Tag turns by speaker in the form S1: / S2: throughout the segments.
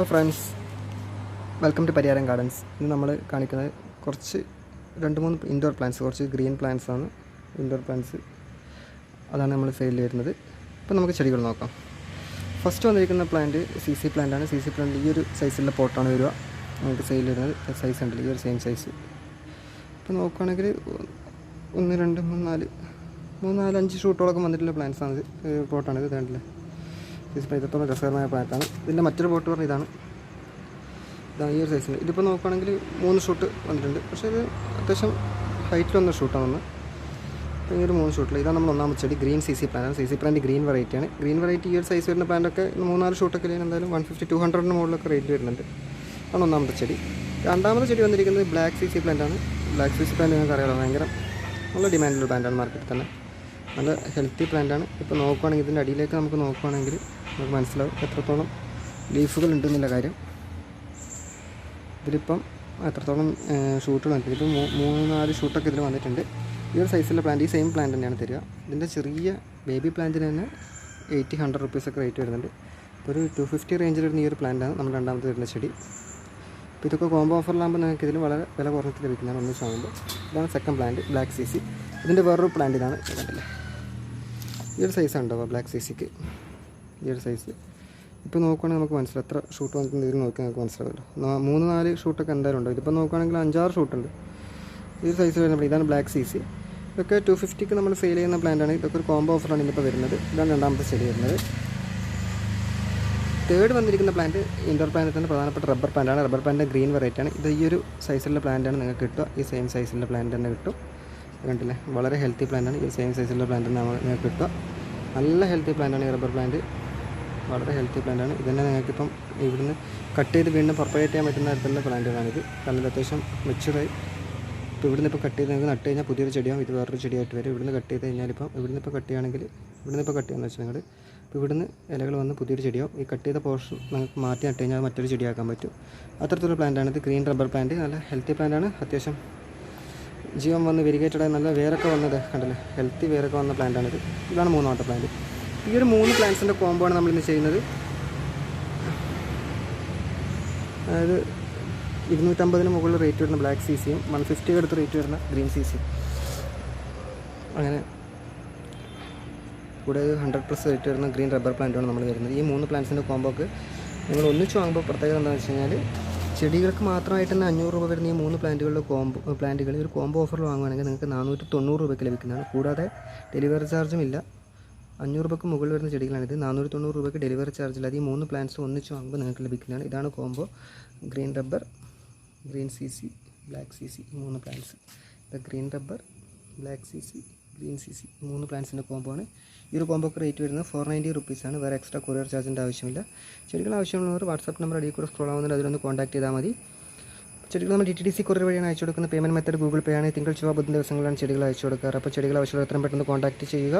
S1: Hello friends welcome to Pariyaram gardens ഇന്ന് നമ്മൾ കാണിക്കുന്നത് കുറച്ച് രണ്ട് മൂന്ന് ഇൻഡോർ പ്ലാന്റ്സ് കുറച്ച് ഗ്രീൻ പ്ലാന്റ്സ് ആണ്. ഇൻഡോർ പ്ലാന്റ്സ് അതാണ് നമ്മൾ സെയിൽ വരുന്നത് ഇപ്പം നമുക്ക് ചെടികൾ നോക്കാം. ഫസ്റ്റ് വന്നിരിക്കുന്ന പ്ലാന്റ് സി സി പ്ലാന്റ് ആണ്. സി സി പ്ലാന്റ് ഈ ഒരു സൈസിലുള്ള പോട്ടാണ് വരിക. നമുക്ക് സെയിൽ വരുന്നത് സൈസ് ഉണ്ടല്ലോ ഈ ഒരു സെയിം സൈസ് ഇപ്പോൾ നോക്കുകയാണെങ്കിൽ ഒന്ന് രണ്ട് മൂന്ന് നാല് മൂന്ന് നാല് അഞ്ച് ഷൂട്ടോളൊക്കെ വന്നിട്ടുള്ള പ്ലാന്റ്സ് ആണ് ഇത്. പോട്ടാണ് പൈതത്തോളം രസകരമായ പ്ലാന്റാണ് ഇതിന്റെ മറ്റൊരു ബോട്ട് പറഞ്ഞ ഇതാണ്. ഇതാണ് ഈ ഒരു സൈസിന്റെ ഇതിപ്പോൾ നോക്കുകയാണെങ്കിൽ മൂന്ന് ഷൂട്ട് വന്നിട്ടുണ്ട്. പക്ഷേ ഇത് അത്യാവശ്യം ഹൈറ്റിൽ വന്ന ഷൂട്ടാണ് ഒന്ന്. ഈ ഒരു മൂന്ന് ഷൂട്ടിൽ ഇതാണ് നമ്മൾ ഒന്നാമത്തെ ചെടി ഗ്രീൻ സി സി പ്ലാന്റാണ് സി സി പ്ലാന്റ് ഗ്രീൻ വെറൈറ്റിയാണ് ഗ്രീൻ വെറൈറ്റി ഈ ഒരു സൈസ് വരുന്ന പ്ലാന്റൊക്കെ മൂന്നാൽ ഷൂട്ടൊക്കെ എന്തായാലും വൺ ഫിഫ്റ്റി ടു ഹൺഡ്രഡിന് മുകളിലൊക്കെ റേറ്റ് വരുന്നുണ്ട്. ആണ് ഒന്നാമത്തെ ചെടി. രണ്ടാമത്തെ ചെടി വന്നിരിക്കുന്നത് ബ്ലാക്ക് സി സി പ്ലാന്റാണ് ബ്ലാക്ക് സി സി പ്ലാന്റ് നിങ്ങൾക്ക് അറിയാമല്ലോ ഭയങ്കര നല്ല ഡിമാൻഡുള്ള പ്ലാന്റാണ് മാർക്കറ്റിൽ തന്നെ. നല്ല ഹെൽത്തി പ്ലാന്റാണ് ഇപ്പോൾ നോക്കുകയാണെങ്കിൽ ഇതിന്റെ അടിയിലേക്ക് നമുക്ക് നോക്കുകയാണെങ്കിൽ നമുക്ക് മനസ്സിലാവും എത്രത്തോളം ലീഫുകൾ ഉണ്ടെന്നുള്ള കാര്യം. ഇതിലിപ്പം എത്രത്തോളം ഷൂട്ടുകൾ വന്നിട്ടുണ്ട് ഇപ്പം മൂന്ന് നാല് ഷൂട്ടൊക്കെ ഇതിൽ വന്നിട്ടുണ്ട്. ഈ ഒരു സൈസിലുള്ള പ്ലാന്റ് ഈ സെയിം പ്ലാന്റ് തന്നെയാണ് തരിക. ഇതിന്റെ ചെറിയ ബേബി പ്ലാന്റിന് തന്നെ എയ്റ്റി ഹൺഡ്രഡ് റുപ്പീസൊക്കെ റേറ്റ് വരുന്നുണ്ട്. ഇപ്പോൾ ഒരു ടു ഫിഫ്റ്റി റേഞ്ചിൽ വരുന്ന ഈ ഒരു പ്ലാന്റാണ് നമ്മൾ രണ്ടാമത്തെ വരുന്ന ചെടി. അപ്പോൾ ഇതൊക്കെ കോംബോ ഓഫറിലാകുമ്പോൾ നിങ്ങൾക്ക് ഇതിൽ വളരെ വില കുറഞ്ഞിട്ട് ലഭിക്കുന്നതാണ് ഒന്ന് ചോദിക്കുമ്പോൾ ഇതാണ് second plant black Z Z ഇതിന്റെ വേറൊരു പ്ലാന്റ് ഇതാണ്. കണ്ടില്ലേ? ഈ ഒരു സൈസ് ഉണ്ടാവുക ബ്ലാക്ക് സി സിക്ക് ഈ ഒരു സൈസ് ഇപ്പോൾ നോക്കുകയാണെങ്കിൽ നമുക്ക് മനസ്സിലാവും എത്ര ഷൂട്ട് വന്നിട്ടുണ്ട് ഇതിൽ നോക്കി നമുക്ക് മനസ്സിലാവുമല്ലോ. മൂന്ന് നാല് ഷൂട്ടൊക്കെ എന്തായാലും ഉണ്ട്. ഇതിപ്പോൾ നോക്കുകയാണെങ്കിൽ അഞ്ചാറ് ഷൂട്ടുണ്ട് ഈ ഒരു സൈസ് വരുന്നത് ഇതാണ് ബ്ലാക്ക് സി സി ഇതൊക്കെ ടു ഫിഫ്റ്റിക്ക് നമ്മൾ സെയിൽ ചെയ്യുന്ന പ്ലാന്റാണ് ഇതൊക്കെ ഒരു കോംബോ ഓഫറാണ് ഇതിപ്പോൾ വരുന്നത്. ഇതാണ് രണ്ടാമത്തെ ചെടി വരുന്നത്. തേർഡ് വന്നിരിക്കുന്ന പ്ലാന്റ് ഇൻഡോർ പ്ലാന്റിന്റെ പ്രധാനപ്പെട്ട റബ്ബർ പ്ലാന്റാണ് റബ്ബർ പ്ലാന്റ് ഗ്രീൻ വെറൈറ്റിയാണ് ഇത് ഈ ഒരു സൈസിലുള്ള പ്ലാന്റാണ് നിങ്ങൾക്ക് കിട്ടുക. ഈ സെയിം സൈസിലുള്ള പ്ലാന്റ് തന്നെ കിട്ടും. കണ്ടില്ലേ? വളരെ ഹെൽത്തി പ്ലാന്റാണ് ഈ സെയിം സൈസിലുള്ള പ്ലാന്റ് നമ്മൾ നിങ്ങൾക്ക് കിട്ടുക. നല്ല ഹെൽത്തി പ്ലാന്റാണ് ഈ റബ്ബർ പ്ലാന്റ് വളരെ ഹെൽത്തി പ്ലാന്റാണ് ഇതന്നെ നിങ്ങൾക്കിപ്പം ഇവിടുന്ന് കട്ട് ചെയ്ത് വീണ്ടും പ്രൊപ്പറേറ്റ് ചെയ്യാൻ പറ്റുന്ന തരത്തിലുള്ള പ്ലാന്റുകളാണിത് കാരണം അത്യാവശ്യം മെച്ചുറായി ഇപ്പോൾ ഇവിടുന്ന് ഇപ്പോൾ കട്ട് ചെയ്ത് നിങ്ങൾക്ക് നട്ട് കഴിഞ്ഞാൽ പുതിയൊരു ചെടിയാവും. ഇത് വേറൊരു ചെടിയായിട്ട് വരും. ഇവിടുന്ന് കട്ട് ചെയ്ത് കഴിഞ്ഞാൽ ഇപ്പം ഇവിടുന്ന് ഇപ്പോൾ കട്ട് ചെയ്യുകയാണെങ്കിൽ ഇവിടുന്ന് ഇപ്പോൾ കട്ട് ചെയ്യാന്ന് വെച്ചാൽ നിങ്ങൾ ഇപ്പോൾ ഇവിടുന്ന് ഇലകൾ വന്ന് പുതിയൊരു ചെടിയാവും. ഈ കട്ട് ചെയ്ത പോർഷൻ നിങ്ങൾക്ക് മാറ്റി നട്ട് കഴിഞ്ഞാൽ മറ്റൊരു ചെടിയാക്കാൻ പറ്റും. അത്തരത്തിലുള്ള പ്ലാന്റാണ് ഇത്. ഗ്രീൻ റബ്ബർ പ്ലാന്റ് നല്ല ഹെൽത്തി പ്ലാന്റാണ് അത്യാവശ്യം ജീവൻ വന്ന് വെരിഗേറ്റഡ് നല്ല വേരൊക്കെ വന്നത് കണ്ടല്ലേ? ഹെൽത്തി വേരൊക്കെ വന്ന പ്ലാന്റാണിത് ഇതാണ് മൂന്ന് മൂന്നാമത്തെ പ്ലാന്റ് ഈ ഒരു മൂന്ന് പ്ലാന്റ്സിന്റെ കോംബോ ആണ് നമ്മളിന്ന് ചെയ്യുന്നത്. അതായത് ഇരുന്നൂറ്റമ്പതിന് മുകളിൽ റേറ്റ് വരുന്ന ബ്ലാക്ക് സി സിയും വൺ ഫിഫ്റ്റി അടുത്ത് റേറ്റ് വരുന്ന ഗ്രീൻ സി സിയും അങ്ങനെ കൂടെ ഹൺഡ്രഡ് പ്ലസ് റേറ്റ് വരുന്ന ഗ്രീൻ റബ്ബർ പ്ലാന്റാണ് നമ്മൾ വരുന്നത്. ഈ മൂന്ന് പ്ലാന്റ്സിന്റെ കോമ്പോക്ക് നിങ്ങൾ ഒന്നിച്ച് വാങ്ങുമ്പോൾ പ്രത്യേകത എന്താണെന്ന് വെച്ച് കഴിഞ്ഞാൽ ചെടികൾക്ക് മാത്രമായിട്ട് തന്നെ അഞ്ഞൂറ് രൂപ വരുന്ന ഈ മൂന്ന് പ്ലാന്റുകളുടെ കോംബോ പ്ലാന്റുകൾ. ഒരു കോംബോ ഓഫറിൽ വാങ്ങുകയാണെങ്കിൽ നിങ്ങൾക്ക് നാനൂറ്റി തൊണ്ണൂറ് രൂപയ്ക്ക് ലഭിക്കുന്നതാണ്. കൂടാതെ ഡെലിവറി ചാർജും ഇല്ല. അഞ്ഞൂറ് രൂപയ്ക്ക് മുകളിൽ വരുന്ന ചെടികളാണിത്. നാനൂറ്റി തൊണ്ണൂറ് രൂപയ്ക്ക് ഡെലിവറി ചാർജ് ഇല്ല. അത് ഈ മൂന്ന് പ്ലാന്റ്സ് ഒന്നിച്ച് വാങ്ങുമ്പോൾ നിങ്ങൾക്ക് ലഭിക്കുന്നതാണ്. ഇതാണ് combo. Green rubber green Z Z black Z Z മൂന്ന് പ്ലാന്റ്സ്. ഇത് green rubber black Z Z green Z Z മൂന്ന് പ്ലാന്റ്സിന്റെ കോംബോ ആണ്. ഈ ഒരു കോംബോക്ക് റേറ്റ് വരുന്നത് ഫോർ നയന്റി റുപ്പീസാണ് വേറെ എക്സ്ട്രാ കൊറിയർ ചാർജിന്റെ ആവശ്യമില്ല. ചെടികൾ ആവശ്യമുള്ളവർ വാട്സാപ്പ് നമ്പർ അടിയിൽ കൂടെ സ്ക്രോൾ ആവുന്നുണ്ട് അതിലൊന്ന് കോൺടാക്ട് ചെയ്താൽ മതി. ചെടികൾ നമ്മൾ D T D C courier വഴിയാണ് അയച്ചു കൊടുക്കുന്നത്. പേയ്മെന്റ് മെത്തേഡ് ഗൂഗിൾ പേ ആണ്. തിങ്കൾ ചൊവ്വ ബുധൻ ദിവസങ്ങളാണ് ചെടികൾ അയച്ചു കൊടുക്കാറ്. അപ്പോൾ ചെടികൾ ആവശ്യമുള്ള എത്രയും പെട്ടെന്ന് കോൺടാക്ട് ചെയ്യുക.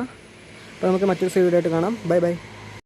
S1: അപ്പോൾ നമുക്ക് മറ്റൊരു വീഡിയോ ആയിട്ട് കാണാം. Bye bye